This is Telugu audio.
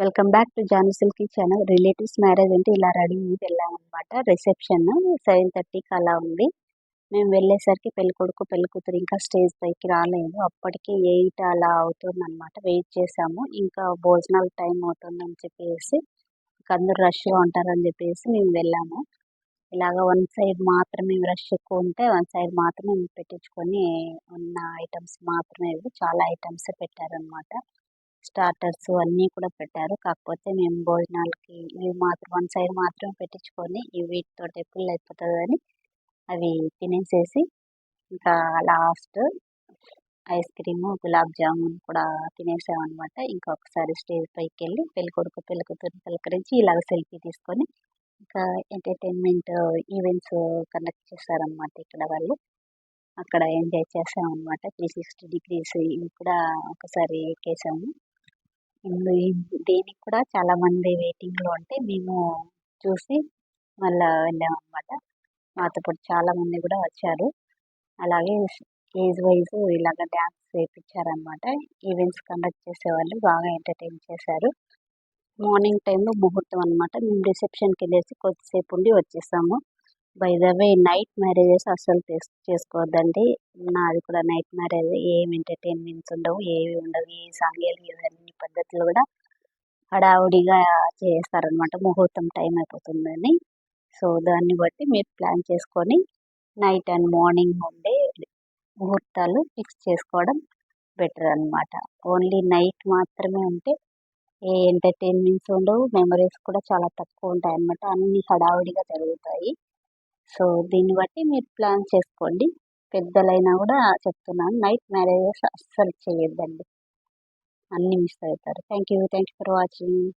Welcome back to Janu silky channel. Relatives marriage అంటే ఇలా రెడీ అయ్యి వెళ్ళామన్నమాట రిసెప్షన్ సెవెన్ థర్టీకి అలా ఉంది. మేము వెళ్ళేసరికి పెళ్ళి కొడుకు పెళ్ళి కూతురు ఇంకా స్టేజ్ పైకి రాలేదు. అప్పటికే ఎయిట్ అలా అవుతుంది అనమాట వెయిట్ చేసాము ఇంకా భోజనాల టైం అవుతుందని చెప్పేసి ఇంకా అందరూ రష్గా ఉంటారని చెప్పేసి మేము వెళ్ళాము. ఇలాగ వన్ సైడ్ మాత్రమే రష్ ఎక్కువ ఉంటే వన్ సైడ్ మాత్రమే పెట్టించుకొని ఉన్న ఐటమ్స్ మాత్రమే చాలా ఐటమ్స్ పెట్టారనమాట స్టార్టర్స్ అన్నీ కూడా పెట్టారు. కాకపోతే మేము భోజనాలకి ఇవి మాత్రం వన్ సైడ్ మాత్రం పెట్టించుకొని వీటితో ఫుల్ అయిపోతుందని అవి తినేసేసి ఇంకా last ice cream gulab jamun కూడా తినేసామన్నమాట. ఇంకొకసారి స్టేజ్ పైకి వెళ్ళి పెళ్ళి కొడుకు పెళ్ళి కూతురు పలకరించి ఇలాగ సెల్ఫీ తీసుకొని ఇంకా ఎంటర్టైన్మెంట్ ఈవెంట్స్ కండక్ట్ చేస్తారనమాట ఇక్కడ వాళ్ళు. అక్కడ ఎంజాయ్ చేసామన్నమాట త్రీ సిక్స్టీ డిగ్రీస్ ఇవి కూడా ఒకసారి ఎక్కేసాము. దీనికి కూడా చాలా మంది వెయిటింగ్లో ఉంటే మేము చూసి మళ్ళీ వెళ్ళామన్నమాట మాతో పాటు చాలా మంది కూడా వచ్చారు. అలాగే ఏజ్ వైజ్ ఇలాగ డ్యాన్స్ వేయించారనమాట ఈవెంట్స్ కండక్ట్ చేసేవాళ్ళు బాగా ఎంటర్టైన్ చేశారు. మార్నింగ్ టైంలో ముహూర్తం అనమాట మేము రిసెప్షన్కి వెళ్ళేసి కొద్దిసేపు ఉండి వచ్చేసాము. By the way night marriages అస్సలు చేసుకోవద్దండి. నాది కూడా నైట్ మ్యారేజ్ ఏం ఎంటర్టైన్మెంట్స్ ఉండవు ఏవి ఉండవు. ఏ సాంగ్యాలు ఇవన్నీ పద్ధతులు కూడా హడావుడిగా చేస్తారనమాట ముహూర్తం టైం అయిపోతుందని. సో దాన్ని బట్టి మీరు ప్లాన్ చేసుకొని నైట్ అండ్ మార్నింగ్ ఉండే ముహూర్తాలు ఫిక్స్ చేసుకోవడం బెటర్ అనమాట ఓన్లీ నైట్ మాత్రమే ఉంటే ఏ ఎంటర్టైన్మెంట్స్ ఉండవు. మెమరీస్ కూడా చాలా తక్కువ ఉంటాయి అన్నమాట అన్ని హడావుడిగా జరుగుతాయి. సో దీన్ని బట్టి మీరు ప్లాన్ చేసుకోండి. పెద్దలైనా కూడా చెప్తున్నాను. నైట్ మ్యారేజెస్ అస్సలు చేయొద్దండి. అన్నీ మిస్ అవుతారు. Thank you thank you for watching.